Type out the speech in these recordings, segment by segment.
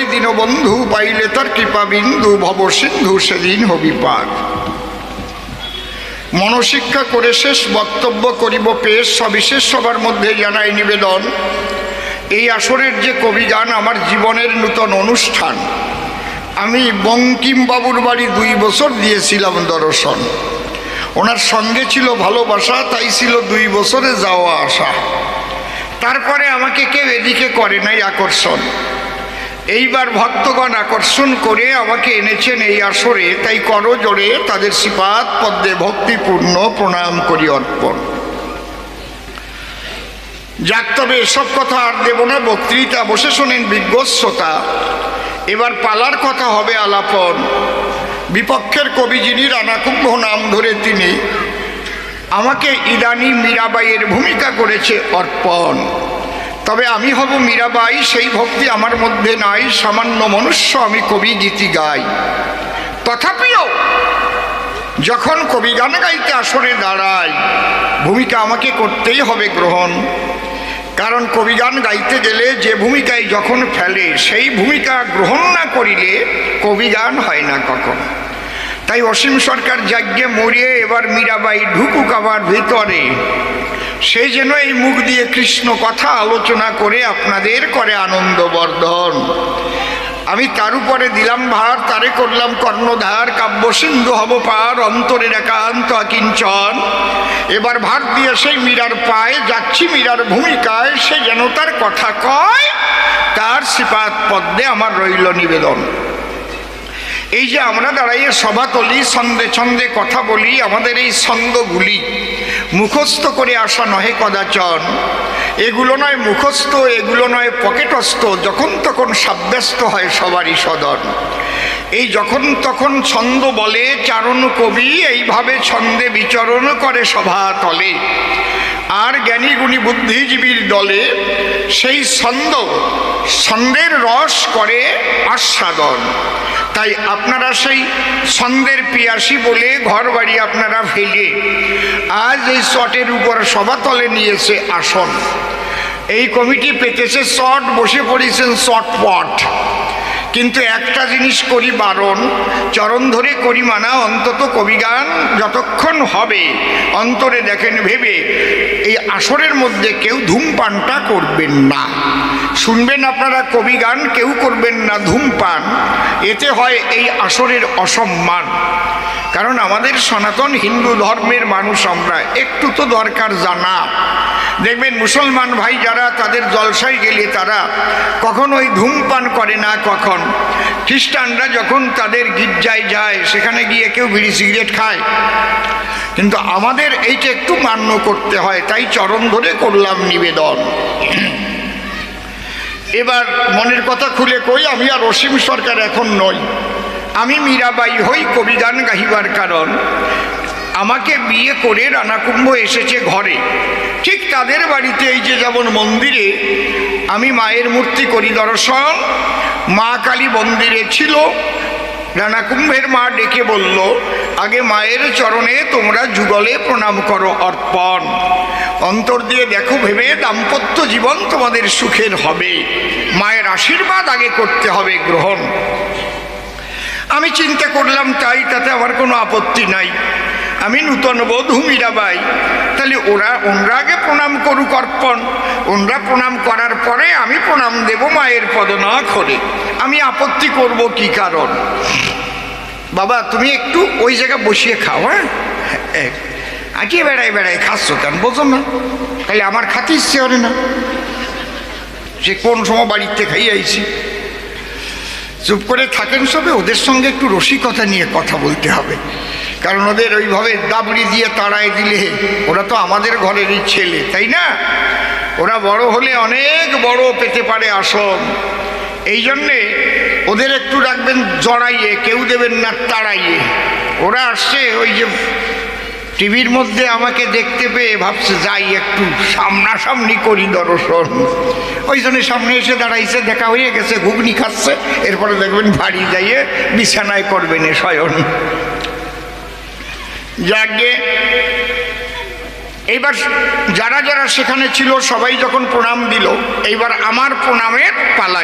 হরি দীনবন্ধু, পাইলে তার কৃপা বিন্দু ভব সিন্ধু সেদিন হবি পার মনশিক্ষা করে শেষ বক্তব্য করিব পেশ, সবিশেষ সবার মধ্যে জানাই নিবেদন, এই আসরের যে কবিগান আমার জীবনের নূতন অনুষ্ঠান। আমি বঙ্কিমবাবুর বাড়ি দুই বছর দিয়েছিলাম দর্শন। ওনার সঙ্গে ছিল ভালোবাসা, তাই ছিল দুই বছরে যাওয়া আসা। তারপরে আমাকে কেউ এদিকে করে নাই আকর্ষণ। এইবার ভক্তগণ আকর্ষণ করে আমাকে এনেছেন এই আসরে, তাই করজোড়ে তাদের শ্রীপাদ পদ্মে ভক্তিপূর্ণ প্রণাম করি অর্পণ। যাক, তবে এসব কথা আর দেব না, বক্তৃতা বসে শোনেন বিজ্ঞস্বতা এবার পালার কথা হবে আলাপন। বিপক্ষের কবি যিনি রানাকুম্ভ নাম ধরে তিনি, আমাকে ইরানি মীরাবাইয়ের ভূমিকা করেছে অর্পণ। তবে আমি হব মীরাবাই, সেই ভক্তি আমার মধ্যে নাই। সামান্য মনুষ্য আমি কবি গীতি গাই। তথাপিও যখন কবি গান গাইতে আসরে দাঁড়াই, ভূমিকা আমাকে করতেই হবে গ্রহণ। কারণ কবিগান গাইতে গেলে যে ভূমিকায় যখন ফেলে, সেই ভূমিকা গ্রহণ না করিলে কবি গান হয় না কখন। তাই অসীম সরকার যাজ্ঞে মরিয়ে এবার মীরাবাই ঢুকুক আবার ভিতরে। সে যেন এই মুখ দিয়ে কৃষ্ণ কথা আলোচনা করে আপনাদের করে আনন্দবর্ধন। আমি তার উপরে দিলাম ভার, তারে করলাম কর্ণধার, কাব্য সিন্ধু হব পার, অন্তরের একান্ত আকিঞ্চন এবার ভার দিয়ে সেই মীরার পায়ে যাচ্ছি, মীরার ভূমিকায় সে যেন তার কথা কয়, তার শ্রীপাত পদ্মে আমার রইল নিবেদন। এই যে আমরা দাঁড়াইয়ে সভা তলি ছন্দে ছন্দে কথা বলি, আমাদের এই ছন্দগুলি মুখস্থ করে আসা নহে কদাচন। এগুলো নয় মুখস্থ, এগুলো নয় পকেটস্থ, যখন তখন সাব্যস্ত হয় সবারই সদন। এই যখন তখন ছন্দ বলে, চারণ কবি এইভাবে ছন্দে বিচরণ করে সভা তলে। আর জ্ঞানী গুণী বুদ্ধিজীবীর দলে সেই ছন্দ, ছন্দের রস করে আস্বাদন। তাই আপনারা সেই ছন্দের পিয়াসি বলে ঘর বাড়ি আপনারা ফেলে আজ এই চটের উপর সভাতলে নিয়েছে আসন। এই কমিটি পেতেছে শট বসে পড়েছেন চটপট কিন্তু একটা জিনিস করি বারণ, চরণ ধরে করি মানা, অন্তত কবিগান যতক্ষণ হবে, অন্তরে দেখেন ভেবে, এই আসরের মধ্যে কেউ ধূমপানটা করবেন না। শুনবেন আপনারা, কবিগান কেউ করবেন না ধূমপান, এতে হয় এই আসরের অসম্মান। কারণ আমাদের সনাতন হিন্দু ধর্মের মানুষ আমরা, একটু তো দরকার জানা। দেখবেন মুসলমান ভাই যারা, তাদের জলসায় গেলে তারা কখন ওই ধূমপান করে না, কখন খ্রিস্টানরা যখন তাদের গির্জায় যায়, সেখানে গিয়ে কেউ বিড়ি সিগারেট খায়। কিন্তু আমাদের এইটা একটু মান্য করতে হয়, তাই চরণ ধরে করলাম নিবেদন। এবার মনের কথা খুলে কই, আমি আর অসীম সরকার এখন নই। আমি মীরাবাই হই, কবিগান গাহিবার কারণ। আমাকে বিয়ে করে রানাকুম্ভ এসেছে ঘরে। ঠিক তাদের বাড়িতে এই যে যেমন মন্দিরে, আমি মায়ের মূর্তি করি দর্শন মা কালী মন্দিরে ছিল। রানাকুম্ভের মা ডেকে বলল, আগে মায়ের চরণে তোমরা যুগলে প্রণাম করো, অর্পণ। অন্তর দিয়ে দেখো, ভেবে দাম্পত্য জীবন তোমাদের সুখের হবে। মায়ের আশীর্বাদ আগে করতে হবে গ্রহণ। আমি চিন্তা করলাম, তাই তাতে আমার কোনো আপত্তি নাই। আমি নূতন বধূ মীরাবাই। তাহলে ওরা, ওনরা আগে প্রণাম করুক অর্পণ। ওনরা প্রণাম করার পরে আমি প্রণাম দেব মায়ের পদ না করে আমি আপত্তি করব কি কারণ? বাবা, তুমি একটু ওই জায়গায় বসিয়ে খাও হ্যাঁ? আঁকিয়ে বেড়ায় বেড়ায় খাচ্ছ কেন? বোঝো না। তাহলে আমার খাতে ইচ্ছে করে না। সে কোন সময় বাড়িতে খাইয়ে আইছি। চুপ করে থাকেন সবে, ওদের সঙ্গে একটু রসিকতা নিয়ে কথা বলতে হবে। কারণ ওদের ওইভাবে দাবড়ি দিয়ে তাড়ায় দিলে, ওরা তো আমাদের ঘরেরই ছেলে, তাই না? ওরা বড় হলে অনেক বড় পেতে পারে আসন এই জন্যে ওদের একটু রাখবেন জড়াইয়ে, কেউ দেবেন না তাড়াইয়ে। ওরা আসছে, ওই যে টিভির মধ্যে আমাকে দেখতে পেয়ে ভাবছে, যাই একটু সামনাসামনি করি দর্শন। ওই জন্য সামনে এসে দাঁড়াইছে, দেখা হয়ে গেছে, ঘুগনি খাচ্ছে, এরপরে দেখবেন বাড়ি যাইয়ে বিছানায় করবেন এ শয়ন। যাকে এইবার যারা যারা সেখানে ছিল, সবাই যখন প্রণাম দিল, এইবার আমার প্রণামের পালা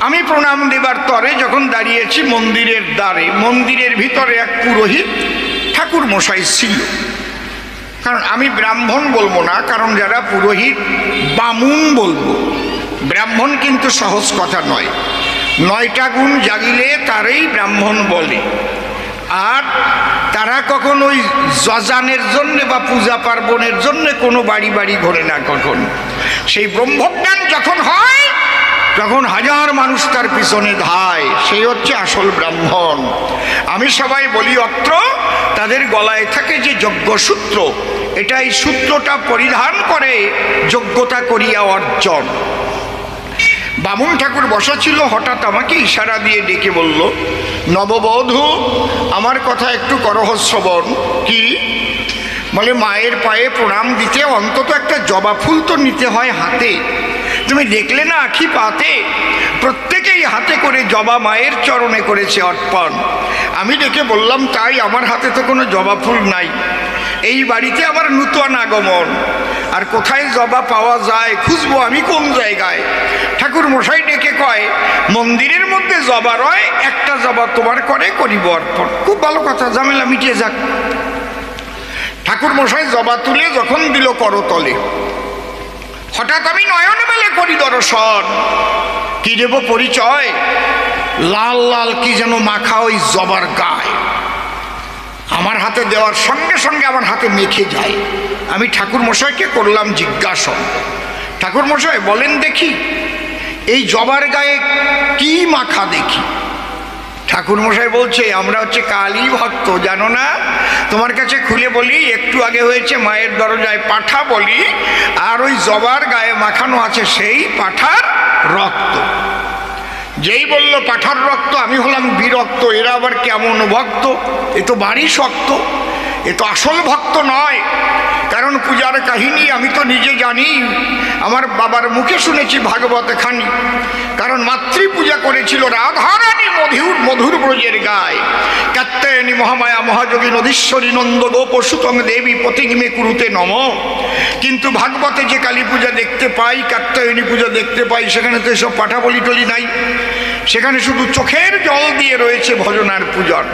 আমি প্রণাম দেবার তরে যখন দাঁড়িয়েছি মন্দিরের দ্বারে, মন্দিরের ভিতরে এক পুরোহিত ঠাকুর মশাই ছিল। কারণ আমি ব্রাহ্মণ বলব না, কারণ যারা পুরোহিত, বামুন বলব। ব্রাহ্মণ কিন্তু সহজ কথা নয়। নয়টা গুণ জাগিলে তারই ব্রাহ্মণ বলে। আর তারা কখন ওই যজানের জন্যে বা পূজা পার্বণের জন্যে কোনো বাড়ি বাড়ি ঘোরে না কখন। সেই ব্রহ্মজ্ঞান যখন হয়, তখন হাজার মানুষ তার পিছনে ধায়। সেই হচ্ছে আসল ব্রাহ্মণ। আমি সবাই বলি অত্র, তাদের গলায় থাকে যে যজ্ঞসূত্র এটা এই সূত্রটা পরিধান করে যোগ্যতা করিয়া অর্জন। বামুন ঠাকুর বসা ছিল, হঠাৎ আমাকে ইশারা দিয়ে ডেকে বলল, নববধূ, আমার কথা একটু করহ শ্রবণ। কি? বলে, মায়ের পায়ে প্রণাম দিতে অন্তত একটা জবা ফুল তো নিতে হয় হাতে। তুমি দেখলে না আখি পাতে? প্রত্যেকেই হাতে করে জবা মায়ের চরণে করেছে অর্পণ। আমি ডেকে বললাম, তাই আমার হাতে তো কোনো জবা ফুল নাই। এই বাড়িতে আমার নূতন আগমন। আর কোথায় জবা পাওয়া যায় খুঁজবো আমি কোন জায়গায়? ঠাকুর মশাই ডেকে কয়, মন্দিরের মধ্যে জবা রয়, একটা জবা তোমার করে করিব অর্পণ। খুব ভালো কথা, ঝামেলা মিটিয়ে যাক। ঠাকুর মশাই জবা তুলে যখন দিল করতলে, হঠাৎ আমি নয়ন মেলে করি দর্শন। কি দেব পরিচয়? লাল লাল কি যেন মাখা ওই জবার গায়। আমার হাতে দেওয়ার সঙ্গে সঙ্গে আমার হাতে মেখে যায়। আমি ঠাকুর মশাইকে করলাম জিজ্ঞাসা। ঠাকুর মশাই বলেন দেখি এই জবার গায়ে কি মাখা দেখি? ঠাকুর মশাই বলছে, আমরা হচ্ছে কালী ভক্ত, জানো না? তোমার কাছে খুলে বলি, একটু আগে হয়েছে মায়ের দরজায় পাঠা বলি, আর ওই জবার গায়ে মাখানো আছে সেই পাঠার রক্ত। যেই বলল পাঠার রক্ত, আমি হলাম বিরক্ত, এরা আবার কেমন ভক্ত? এ তো বাড়ি শক্ত, এ তো আসল ভক্ত নয়। কারণ পূজার কাহিনী আমি তো নিজে জানি। আমার বাবার মুখে শুনেছি ভাগবত খানি। কারণ মাতৃ পূজা করেছিল রাধারানী মধুর মধুর ব্রজের গায়। কাত্যায়নী মহামায়া মহাযোগী নদীশ্বরী নন্দ গোপসুতং দেবী পতিঙ্গমে কুরুতে নম। কিন্তু ভাগবতে যে কালী পূজা দেখতে পাই কাত্যায়নী পূজা দেখতে পাই, সেখানে তো এসব পাঠাবলি টলি নাই। সেখানে শুধু চোখের জল দিয়ে রয়েছে ভজনার পূজন।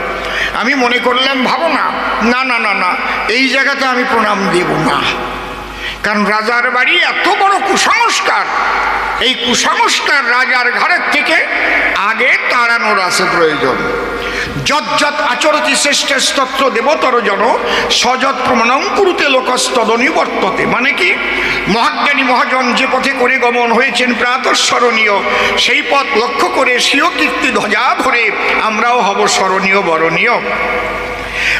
আমি মনে করলাম, ভাবো না না না না না, এই জায়গাতে আমি প্রণাম দেব না। কারণ রাজার বাড়ি এত বড় কুসংস্কার। এই কুসংস্কার রাজার ঘরের থেকে আগে তাড়ানোর আছে প্রয়োজন। যত আচরতি শ্রেষ্ঠ স্তত্র দেবতর জন সযৎ প্রমাণং কুরুতে লোকস্তদনী বর্ততে। মানে কি? মহাজ্ঞানী মহাজন যে পথে করে গমন হয়েছেন প্রাতঃস্মরণীয়, সেই পথ লক্ষ্য করে স্বীয় কীর্তি ধ্বজা ভরে আমরাও হব স্মরণীয়, বরণীয়।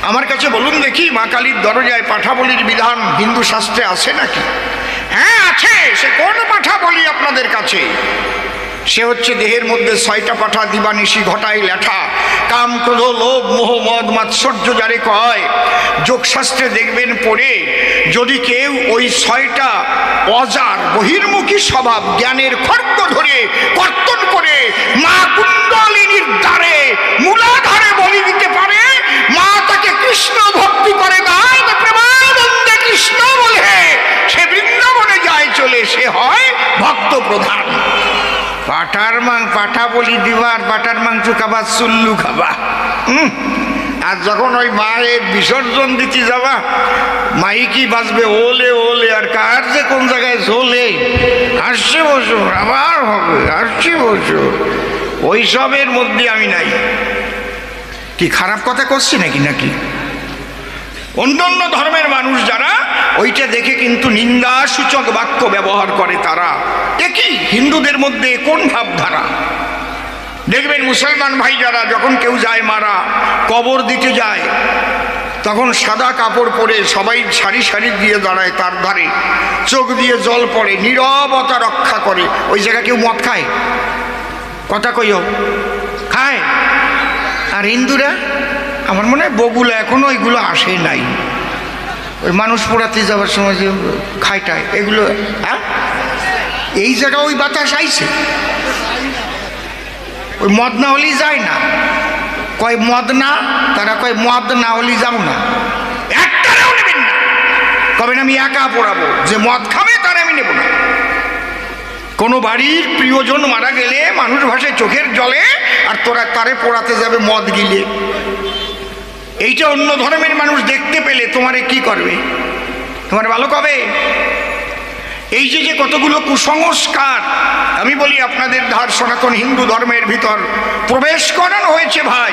আমার কাছে বলুন দেখি, মা কালীর দরজায় পাঠাবলির বিধান হিন্দু শাস্ত্রে আছে নাকি? হ্যাঁ আছে। সে কোন পাঠা বলি আপনাদের কাছে? সে হচ্ছে দেহের মধ্যে ছয়টা পাঠা দিবানিশি ঘটায় লেঠা। কাম, ক্রোধ, লোভ, মোহ, মদ, মাৎসর্য যারে কয়, যোগশাস্ত্রে দেখবেন পড়ে, যদি কেউ ওই ছয়টা অজার বহির্মুখী স্বভাব জ্ঞানের খড়গ ধরে কর্তন করে, মা কুণ্ডলিনীর দ্বারে মূলাধারে বলি দিতে পারে পাঠার মাং পাঠা বলি দিবার পাঠার মাংস খাবা, চুল্লু খাবা। আর যখন ওই মায়ের বিসর্জন দিতে যাবা, মাইকি বাজবে, ওলে ওলে, আর কার যে কোন জায়গায় ঝোলে আসছে বছর আবার হবে আসছে বছর ওইসবের মধ্যে আমি নাই। কি খারাপ কথা করছি নাকি নাকি? অন্য অন্য ধর্মের মানুষ যারা, ওইটা দেখে কিন্তু নিন্দা সূচক বাক্য ব্যবহার করে তারা। একই হিন্দুদের মধ্যে কোন ভাবধারা? দেখবেন মুসলমান ভাই যারা, যখন কেউ যায় মারা, কবর দিতে যায়, তখন সাদা কাপড় পরে সবাই সারি সারি দিয়ে দাঁড়ায় তার ধারে। চোখ দিয়ে জল পড়ে, নীরবতা রক্ষা করে। ওই জায়গায় কেউ মদ খায়? কথা কইও। খায়? আর হিন্দুরা? আমার মনে হয় বগুলা এখনও ওইগুলো আসে নাই। ওই মানুষ পোড়াতে যাওয়ার সময় যে খাইটায়, এগুলো হ্যাঁ? এই জায়গা ওই বাতাস আইছে। ওই মদ না হলেই যায় না। কয় মদ না, তারা কয় মদ না হলেই যাও না। একটারেও নেবেন না। কবেন আমি একা পড়াবো, যে মদ খাবে তার আমি নেব না। কোনো বাড়ির প্রিয়জন মারা গেলে মানুষ ভাসে চোখের জলে, আর তোরা তারে পোড়াতে যাবে মদ গিলে? এইটা অন্য ধর্মের মানুষ দেখতে পেলে তোমারে কি করবে? তোমার ভালো কবে এই যে যে কতগুলো কুসংস্কার, আমি বলি আপনাদের ধার সনাতন হিন্দু ধর্মের ভিতর প্রবেশ করানো হয়েছে ভাই।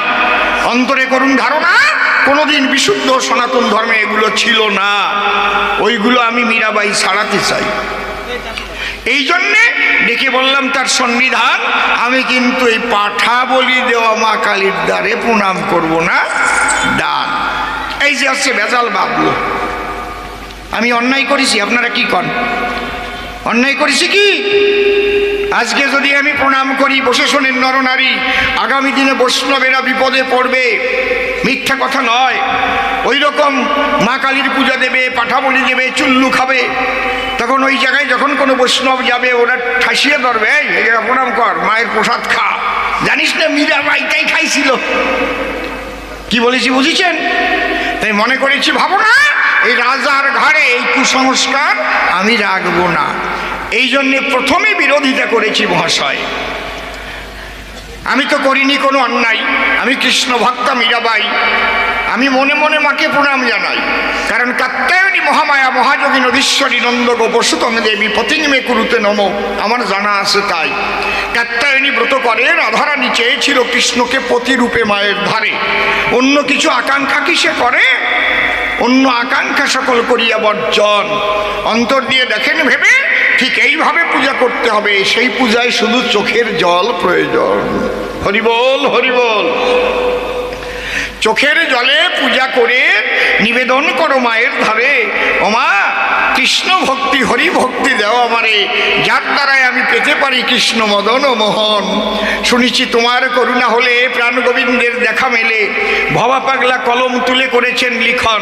অন্তরে করুন ধারণা, কোনোদিন বিশুদ্ধ সনাতন ধর্মে এগুলো ছিল না। ওইগুলো আমি মীরাবাই ছাড়াতে চাই। এই জন্যে ডেকে বললাম, তার সন্নিধান, আমি কিন্তু এই পাঠা বলি দেওয়া মা কালীর দ্বারে প্রণাম করব না, ডান। এই যে আসছে বেজাল বাবলু। আমি অন্যায় করেছি, আপনারা কি কন? অন্যায় করেছি কি? আজকে যদি আমি প্রণাম করি, বসে শোনেন নরনারী, আগামী দিনে বৈষ্ণবেরা বিপদে পড়বে। মিথ্যা কথা নয়। ওই রকম মা কালীর পূজা দেবে পাঠা বলি দেবে, চুল্লু খাবে। তখন ওই জায়গায় যখন কোনো বৈষ্ণব যাবে, ওরা ঠাসিয়ে ধরবে, এই জায়গায় প্রণাম কর, মায়ের প্রসাদ খা। জানিস না, মীরা মাইটাই খাইছিল। কি বলেছি বুঝেছেন? তাই মনে করেছি ভাবো না এই রাজার ঘাড়ে এই কুসংস্কার আমি রাখব না। এই জন্যে প্রথমে বিরোধিতা করেছি মহাশয়। আমি তো করিনি কোনো অন্যায়। আমি কৃষ্ণ ভক্তা মীরাবাই। আমি মনে মনে মাকে প্রণাম জানাই। কারণ কাত্যায়নী মহামায়া, মহাযোগী নদীশ্বরী নন্দ গোপসুতম দেবী পতিঙ্গমে কুরুতে নম, আমার জানা আছে তাই। কাত্যায়নী ব্রত করে, রাধারানী চেয়েছিল কৃষ্ণকে পতিরূপে মায়ের ধারে। অন্য কিছু আকাঙ্ক্ষা কি সে করে? অন্য আকাঙ্ক্ষা সকল করিয়া বর্জন। অন্তর দিয়ে দেখেন, ভেবে ঠিক এইভাবে পূজা করতে হবে। সেই পূজায় শুধু চোখের জল প্রয়োজন। হরিবল হরিবল চোখের জলে পূজা করে নিবেদন করো মায়ের ধারে। ওমা কৃষ্ণ ভক্তি, হরি ভক্তি দেও আমারে। যার দ্বারাই আমি পেতে পারি কৃষ্ণ মদন ও মোহন। শুনেছি তোমার করুণা হলে প্রাণ গোবিন্দের দেখা মেলে। ভবা পাগলা কলম তুলে করেছেন লিখন।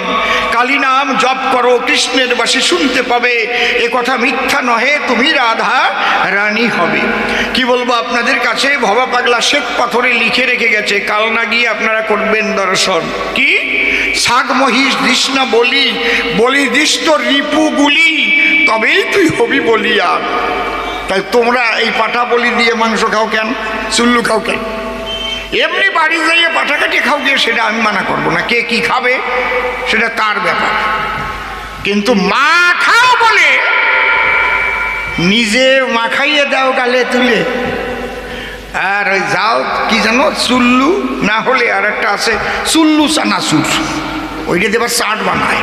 কালী নাম জপ করো, কৃষ্ণের বাসী শুনতে পাবে। এ কথা মিথ্যা নহে, তুমি রাধা রানী হবে। কি বলব আপনাদের কাছে? ভবা পাগলা শ্বেত পাথরে লিখে রেখে গেছে। কাল না গিয়ে আপনারা করবেন দর্শন। কি? শাক মহিষ না বলি বলি দিস তো রিপুগুলি তবেই তুই হবি বলিয়া তাই তোমরা এই পাঠা বলি দিয়ে মাংস খাও কেন? চুল্লু খাও কেন? এমনি বাড়ি যাইয়ে পাঠা কাটি খাও গিয়ে সেটা আমি মানা করব না। কে কি খাবে সেটা তার ব্যাপার। কিন্তু মা খাও বলে, নিজে মাখাইয়ে দাও গালে তুলে। আর ওই যাও কি জানো? চুল্লু, না হলে আর একটা আছে, চুল্লু চানাচুর। ওইটা দেবার চাট বানায়।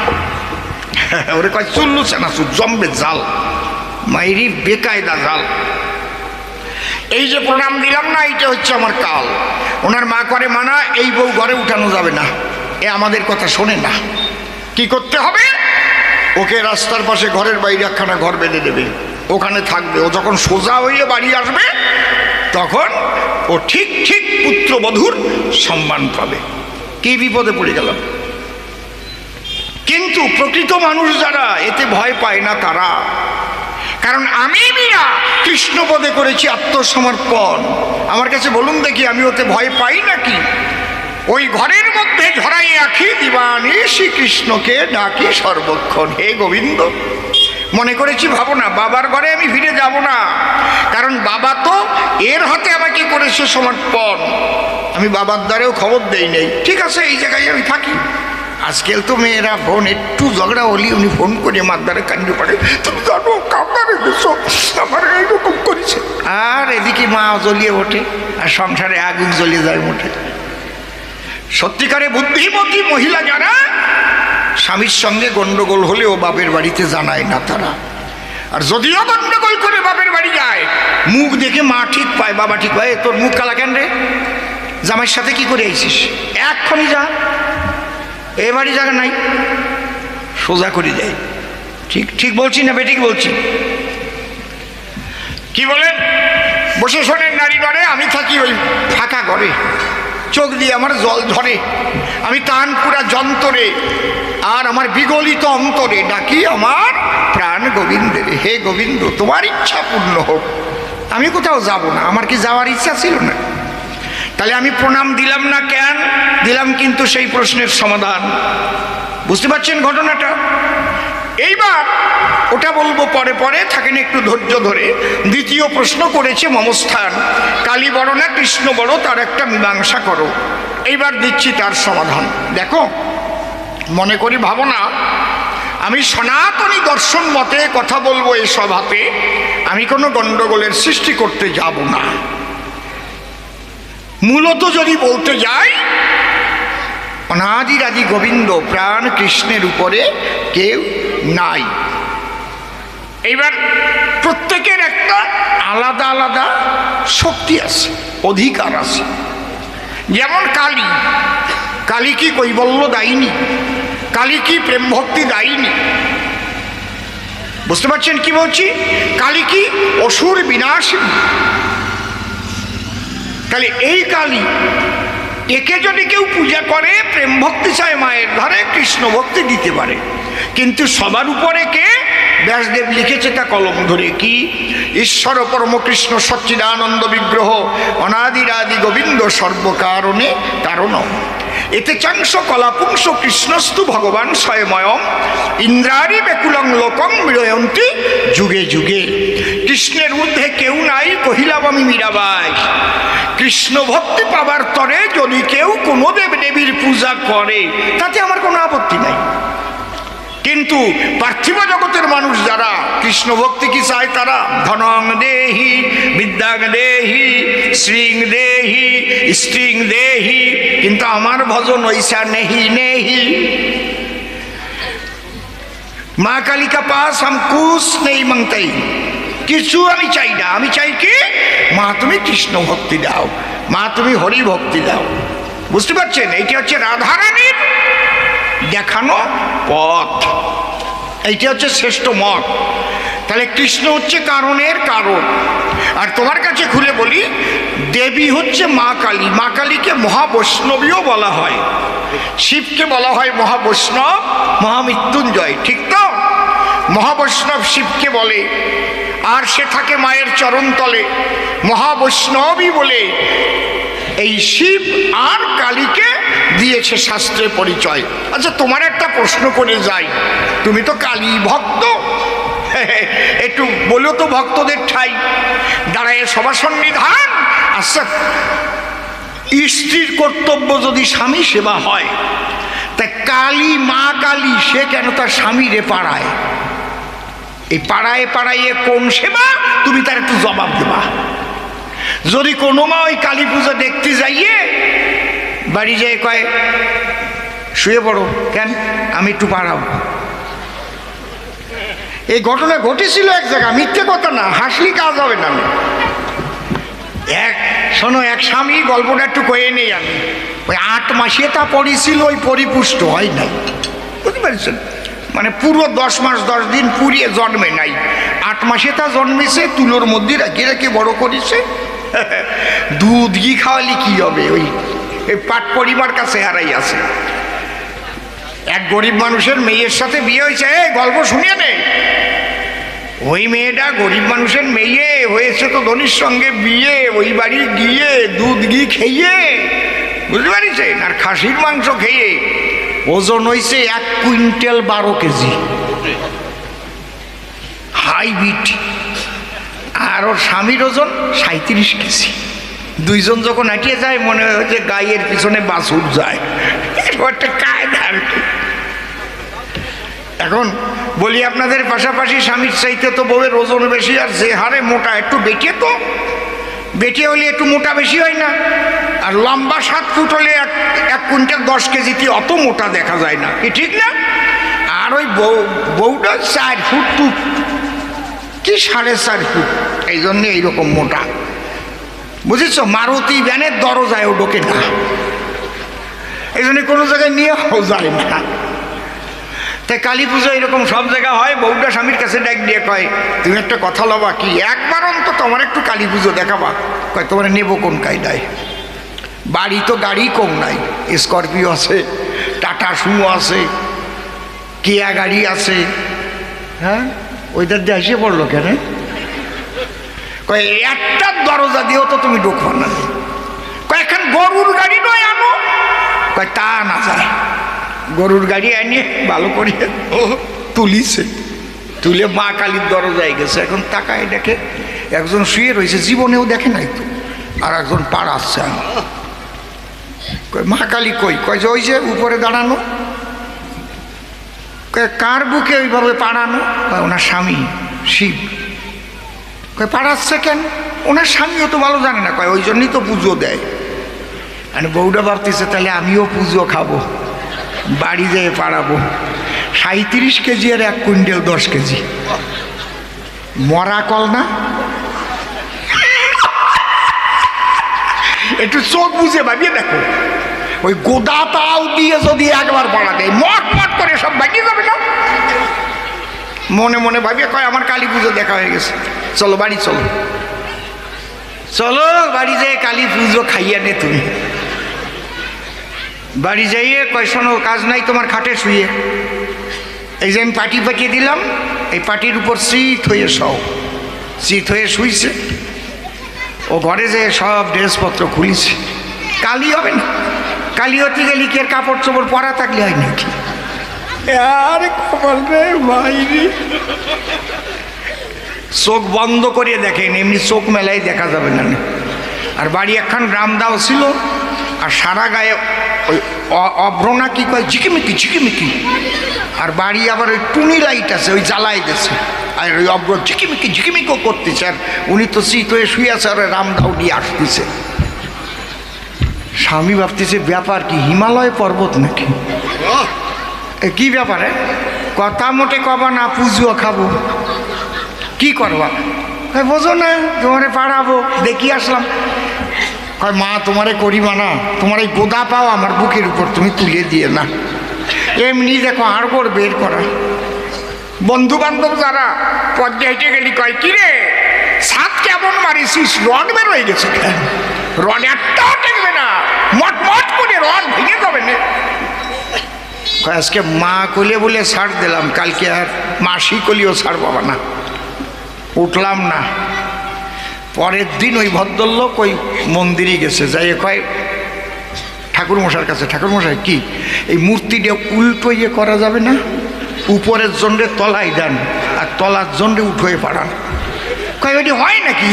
ওরে কয় চুল্লু চানাচুর, জম্বে জাল। মাইরি বেকায়দা জাল। এই যে প্রণাম দিলাম না, এইটা হচ্ছে আমার কাল। ওনার মা করে মানা, এই বউ ঘরে উঠানো যাবে না। এ আমাদের কথা শোনে না। কি করতে হবে? ওকে রাস্তার পাশে ঘরের বাইরে একখানা ঘর বেঁধে দেবে। ওখানে থাকবে। ও যখন সোজা হয়ে বাড়ি আসবে তখন ও ঠিক ঠিক পুত্রবধূর সম্মান পাবে। কি বিপদে পড়ে গেলাম। কিন্তু প্রকৃত মানুষ যারা, এতে ভয় পায় না তারা। কারণ আমি বিনা কৃষ্ণপদে করেছি আত্মসমর্পণ। আমার কাছে বলুন দেখি, আমি ওতে ভয় পাই নাকি? ওই ঘরের মধ্যে ঝরাই আখি, দিবানি শ্রীকৃষ্ণকে ডাকি সর্বক্ষণ। হে গোবিন্দ! মনে করেছি, ভাবো না, বাবার ঘরে আমি ফিরে যাব না। কারণ বাবা তো এর হাতে আমাকে করেছে সমর্পণ আমি বাবার দ্বারেও খবর দেই নেই। ঠিক আছে, এই জায়গায় আমি থাকি। আজকাল তো মেয়েরা ফোন, একটু ঝগড়া হলি উনি ফোন করে আমার দ্বারে কান্ড পারে তুমি জানো গেছো আমার এইরকম করেছে। আর এদিকে মা জ্বলিয়ে ওঠে, আর সংসারে আগুন জ্বলিয়ে যায় মোটে। সত্যিকারে বুদ্ধিমতী মহিলা যারা স্বামীর সঙ্গে গন্ডগোল হলেও বাপের বাড়িতে জানায় না তারা। আর যদিও গন্ডগোল করে বাপের বাড়ি যায়, মুখ দেখে মা ঠিক পায়, বাবা ঠিক পায় তোর মুখ কালা কেন রে? জামাইয়ের সাথে কি করে আইছিস এক্ষণি যা। এ বাড়ি জায়গা নাই। সোজা করে দেয় ঠিক ঠিক বলছি না বেঠিক বলছি? কি বলেন? বসে শোনেন নারী ঘরে আমি থাকি ওই ফাঁকা ঘরে। চোখ দিয়ে আমার জল ধরে। আমি তান পুরা যন্তরে। আর আমার বিগলিত অন্তরে ডাকি আমার প্রাণ গোবিন্দের হে গোবিন্দ, তোমার ইচ্ছা পূর্ণ হোক। আমি কোথাও যাব না, আমার কি যাওয়ার ইচ্ছা ছিল না? তাহলে আমি প্রণাম দিলাম না কেন? দিলাম কিন্তু সেই প্রশ্নের সমাধান। বুঝতে পারছেন ঘটনাটা? এইবার ওটা বলব পরে পরে, থাকেন একটু ধৈর্য ধরে। দ্বিতীয় প্রশ্ন করেছে মমস্থান কালী বড় না কৃষ্ণ বড় তার একটা মীমাংসা করো। এইবার দিচ্ছি তার সমাধান। দেখো মনে করি ভাবনা, আমি সনাতনী দর্শন মতে কথা বলব এই সভাতে, আমি কোনো গণ্ডগোলের সৃষ্টি করতে যাব না। মূলত যদি বলতে যাই, অনাদিরাদি গোবিন্দ প্রাণ কৃষ্ণের উপরে কেউ নাই। এইবার প্রত্যেকের একটা আলাদা আলাদা শক্তি আছে, অধিকার আছে। যেমন কালী কালী কি কৈবল্য দায়িনী? কালী কি প্রেম ভক্তি দায়িনী? বুঝতে পারছেন কি বলছি? কালী কি অসুর বিনাশ? তাহলে এই কালী, একে যদি কেউ পূজা করে প্রেম ভক্তি চায় মায়ের ঘরে কৃষ্ণ ভক্তি দিতে পারে। কিন্তু সবার উপরে কে ব্যাসদেব লিখেছে তা কলম ধরে কি? ঈশ্বর পরম কৃষ্ণ সচ্চিদানন্দ বিগ্রহ, অনাদিরাদি গোবিন্দ সর্বকারণে কারণ এতে চাংস কলাপুংস কৃষ্ণস্তু ভগবান স্বয়ময়ম ইন্দ্রারি বেকুলং লোকং বিরয়ন্তী যুগে যুগে। কৃষ্ণের ঊর্ধ্বে কেউ নাই, কহিলাম আমি মীরাবাই। কৃষ্ণ ভক্তি পাবার তরে যদি কেউ কোনো দেব দেবীর পূজা করে, তাতে আমার কোনো আপত্তি নাই। কিন্তু পার্থিব জগতের মানুষ যারা, কৃষ্ণ ভক্তি কি চায় তারা? ধনং দেহি, বিদ্যাং দেহি শ্রীং দেহি, স্ত্রীং দেহি, কিন্তু আমার ভজন ঐসা নেহি নেহি। মা কালিকা পাস হাম কুস নেই মাংতাই। কিছু আমি চাই না। আমি চাই কি? মা, তুমি কৃষ্ণ ভক্তি দাও। মা, তুমি হরি ভক্তি দাও। বুঝতে পারছেন? এইটা হচ্ছে রাধারানীর দেখানো পথ। এইটা হচ্ছে শ্রেষ্ঠ মত। তাহলে কৃষ্ণ হচ্ছে কারণের কারণ। আর তোমার কাছে খুলে বলি, দেবী হচ্ছে মা কালী। মা কালীকে মহাবৈষ্ণবীও বলা হয়। শিবকে বলা হয় মহাবৈষ্ণব, মহামৃত্যুঞ্জয়, ঠিক তো? মহাবৈষ্ণব শিবকে বলে, আর সে থাকে মায়ের চরণতলে মহাবৈষ্ণবই বলে, এই শিব আর কালীকে দিয়েছে শাস্ত্রে পরিচয়। আচ্ছা তোমার একটা প্রশ্ন করে যাই। তুমি তো কালী ভক্ত। একটু বলো তো ভক্তদের ঠাই। দাঁড়ায় সবার সন্নিধান। আচ্ছা স্ত্রীর কর্তব্য যদি স্বামী সেবা হয়, তা কালী, মা কালী, সে কেন তার স্বামীরে পাড়ায়? এই পাড়ায় পাড়াইয়ে কোন সেবা? তুমি তার একটু জবাব দেবা। যদি কোনো মা ওই কালী পুজো দেখতে যাইয়ে বাড়ি যেয়ে কয়, শুয়ে পড়ো, কেন? আমি একটু পাড়াবো। এই ঘটনা ঘটেছিল এক জায়গা মিথ্যে কথা না, হাসলি কাজ হবে না। এক, শোনো, এক স্বামী, গল্পটা একটু কয়ে নেই আমি। ওই আট মাসে তা পড়েছিল, ওই পরিপুষ্ট হয় নাই। বুঝতে পারছেন? মানে পুরো দশ মাস, দশ দিন পুরিয়ে জন্মে নাই। আট মাসে তা জন্মেছে, তুলোর মধ্যে রাখি, রেখে বড় করেছে। দুধ ঘি খাওয়ালে কি হবে ওই এই পাট পরিবার কাছে হারাই আছে। এক গরিব মানুষের মেয়ের সাথে বিয়ে হয়েছে, এই গল্প শুনিয়ে নে। ওই মেয়েটা গরিব মানুষের মেয়ে, হয়েছে তো ধনির সঙ্গে বিয়ে, ওই বাড়ি গিয়ে দুধ ঘি খেয়ে। বুঝতে পারিছেন? আর খাসির মাংস খেয়ে ওজন হয়েছে এক কুইন্টাল বারো কেজি। হাইব্রিড। আর ওর স্বামীর ওজন সাঁত্রিশ কেজি। দুইজন যখন হাঁটিয়ে যায়, মনে হয় যে গাইয়ের পিছনে বাসুর যায়। একটা কায়দা এখন বলি, আপনাদের পাশাপাশি স্বামীর চাইতে তো বউয়ের ওজন বেশি আর যে হারে মোটা, একটু বেটে তো। বেটে হলে একটু মোটা বেশি হয় না। আর লম্বা সাত ফুট হলে এক এক কুইন্টাল দশ কেজিতে অত মোটা দেখা যায় না। কি ঠিক না? আর ওই বউ, বউটা চার ফুট টু কি সাড়ে চার ফুট? এই জন্যে এইরকম মোটা। বুঝেছ? মারুতি ভ্যানের দরজায়ও ঢোকে না। এই জন্য কোনো জায়গায় নিয়েও যায় না। তাই কালী পুজো এরকম সব জায়গা হয়, বউটা স্বামীর কাছে ডাক দিয়ে কয়, তুমি একটা কথা লবা কি? একবার অন্তত তোমার একটু কালী পুজো দেখাবা। কয়, তোমার নেব কোন কায়দায়? বাড়ি তো গাড়ি কম নাই, স্করপিও আছে, টাটা সুমো আছে, কেয়া গাড়ি আছে। হ্যাঁ? ওইটার দিয়ে এসে পড়ল কেন? কয়, একটা দরজা দিয়েও তো তুমি ঢুকবো না। কয়, এখন গরুর গাড়ি নয় আনো। কয়, তা না যায় গরুর গাড়ি আনিয়ে ভালো করিয়ে ও তুলিছে। তুলে মা কালীর দরজায় গেছে। এখন তাকায় দেখে একজন শুয়ে রয়েছে, জীবনেও দেখে নাই তো, আর একজন পাড়াচ্ছে আমার। কয়, মা কালী কই? কয়, যে ওই যে উপরে দাঁড়ানো। কয়, কার বুকে ওইভাবে পাড়ানো? কয়, ওনার স্বামী, শিব। কয় পাড়াচ্ছে কেন? ওনার স্বামীও তো ভালো জানে না। কয়, ওই জন্যই তো পুজো দেয়। মানে বউটা ভাবতেছে, তাহলে আমিও পুজো খাব। বাড়ি যেয়ে পাড়াবো। সাঁত্রিশ কেজি আর এক কুইন্টাল দশ কেজি। মরা কল না একটু চোখ বুঝে ভাবিয়ে দেখো। ওই গোদা তাও দিয়ে যদি একবার পাড়া দেয় মট মট করে সব ভাগিয়ে যাবে না? মনে মনে ভাবিয়ে কয়, আমার কালী পুজো দেখা হয়ে গেছে। চলো, বাড়ি চলো। চলো, বাড়ি যেয়ে কালী পুজো খাইয়া নে তুমি। বাড়ি যাইয়ে কয়, শোনো, কাজ নাই তোমার খাটে শুয়ে এই যে আমি পাটি পাঠিয়ে দিলাম, এই পাটির উপর শীত হয়ে সও শীত হয়ে শুইছে। ও ঘরে যে সব ড্রেসপত্র খুলিছে। কালি হবে না। কালি হতে গেলে কি আর কাপড় চোপড় পরা থাকলে হয় নাকি? আর কপাল রে বাইরে চোখ বন্ধ করিয়ে দেখেন এমনি চোখ মেলাই দেখা যাবে না। আর বাড়ি একখান রামদাও ছিল আর সারা গায়ে ওই অ- অভ্রনা কি কয় ঝিকিমিকি ঝিকিমিকি। আর বাড়ি আবার ওই টুনি লাইট আছে ওই জ্বালাই দিয়েছে। আর ওই অভ্র ঝিকিমিকি ঝিকিমিকও করতেছে। আর উনি তো শীত হয়ে শুয়ে আছে আর রামদাও দিয়ে আসতেছে। স্বামী ভাবতেছে ব্যাপার কি হিমালয় পর্বত নাকি? কি ব্যাপারে? কথা মোটে কবা না পুজো খাব। কি করবা? কয়, বোঝো না তোমারে পাড়াবো। দেখি আসলাম। কয় মা তোমারে করিবা না। তোমার এই গোদা পাও আমার বুকের উপর তুমি তুলে দিয়ে না। এমনি দেখো হাড়গোড় বের করা। বন্ধু বান্ধব যারা পদ্মে হেঁটে গেলি কয় কি রে সাত কেমন মারিছিস রড বের হয়ে গেছে রড একটাও টেকবে না। মট মট করে রড ভেঙে যাবে না। আজকে মা কলে বলে ছাড় দিলাম, কালকে আর মাসি কলিও ছাড় পাবা না। উঠলাম না। পরের দিন ওই ভদ্রলোক ওই মন্দিরে গেছে, যাই কয় ঠাকুর মশার কাছে ঠাকুর মশাই কি? এই মূর্তিটা উল্টো ইয়ে করা যাবে না? উপরের জন্ডে তলায় দেন, আর তলার জন্ডে উঠোয়ে পাড়ান। কয় ওইটি হয় নাকি?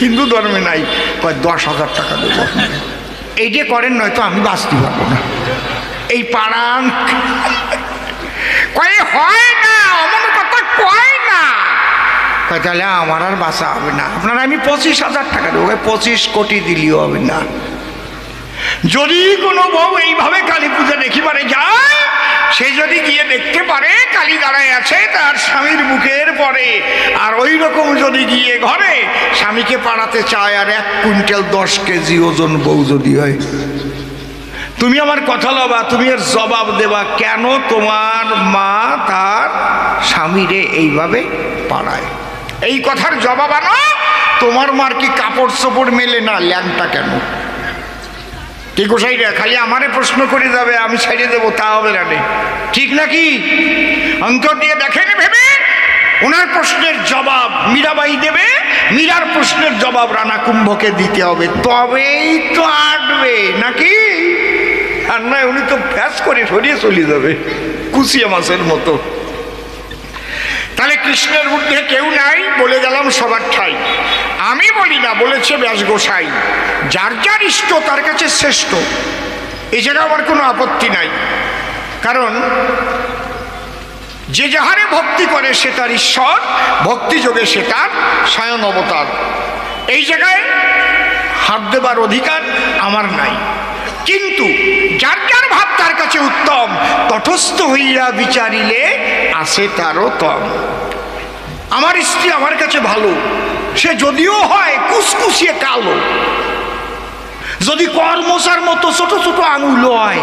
হিন্দু ধর্মে নাই। কয়, দশ হাজার টাকা দেবো। আপনাকে। এই যে করেন, নয়তো আমি বাঁচতে পারব না। এই পাড়ান। কয়, হয় না, অমন কথা কয় না। তাহলে আমার আর বাঁচা হবে না। আপনার আমি পঁচিশ হাজার টাকা দেবো। পঁচিশ কোটি দিলেও হবে না। যদি কোনো বউ এইভাবে কালী পুজো দেখিবারে যায়, সে যদি গিয়ে দেখতে পারে কালী দাঁড়ায় আছে তার স্বামীর বুকের পরে, আর ওই রকম যদি গিয়ে ঘরে, স্বামীকে পাড়াতে চায় আর এক কুইন্টাল দশ কেজি ওজন বউ যদি হয় তুমি আমার কথা লবা, তুমি এর জবাব দেবা, কেন তোমার মা তার স্বামীরে এইভাবে পাড়ায়? এই কথার জবাব আনো, তোমার মার কি কাপড় চোপড় মেলে না, ল্যাংটা কেন? কি গোসাই রে, খালি আমারে প্রশ্ন করে যাবে, আমি ছাড়িয়ে দেবো, তা হবে না। ঠিক নাকি? অন্তর দিয়ে দেখেন ভেবে, ওনার প্রশ্নের জবাব মীরাবাই দেবে, মীরার প্রশ্নের জবাব রানা কুম্ভকে দিতে হবে, তবেই তো আটবে নাকি? আর নয় উনি তো ফ্যাস করে সরিয়ে চলে যাবে কুচিয়া মাছের মতো। তাহলে কৃষ্ণের ঊর্ধ্বে কেউ নাই বলে গেলাম সবার ঠাই। আমি বলি না, বলেছে ব্যাস গোসাই। যার যার ইষ্ট, তার কাছে শ্রেষ্ঠ। এই জায়গায় আমার কোনো আপত্তি নাই। কারণ যে যাহারে ভক্তি করে সে তার ঈশ্বর, ভক্তি যোগে সে তার সায়ন অবতার। এই জায়গায় হাত দেবার অধিকার আমার নাই। কিন্তু কাছে উত্তম। তটস্থ হইয়া বিচারিলে আসে তারও তম আমার স্ত্রী আমার কাছে ভালো। সে যদিও হয় কুসকুসিয়ে কালো। যদি কর্মসার মতো ছোট ছোট আঙুল হয়,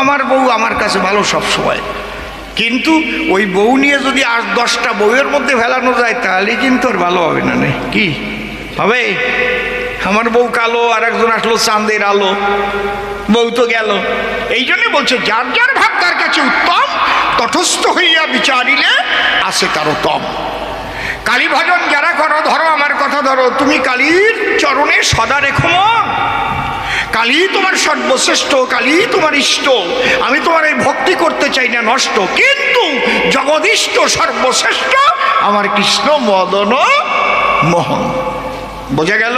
আমার বউ আমার কাছে ভালো সব সময় কিন্তু ওই বউ নিয়ে যদি আর দশটা বউয়ের মধ্যে ফেলানো যায়, তাহলে কিন্তু আর ভালো হবে না নে। কি? হবে আমার বউ কালো আর একজন আসলো চাঁদের আলো। বউ তো গেল। এই জন্য বলছে, যার যার ভাব তার কাছে উত্তম, তটস্থ হইয়া বিচারিলে আসে তার তম কালী ভজন যারা করো, ধরো আমার কথা ধরো, তুমি কালীর চরণে সদা রেখো কালী তোমার সর্বশ্রেষ্ঠ, কালী তোমার ইষ্ট। আমি তোমার এই ভক্তি করতে চাই না, নষ্ট। কিন্তু জগদিষ্ট, সর্বশ্রেষ্ঠ, আমার কৃষ্ণ মদন মোহন। বোঝা গেল?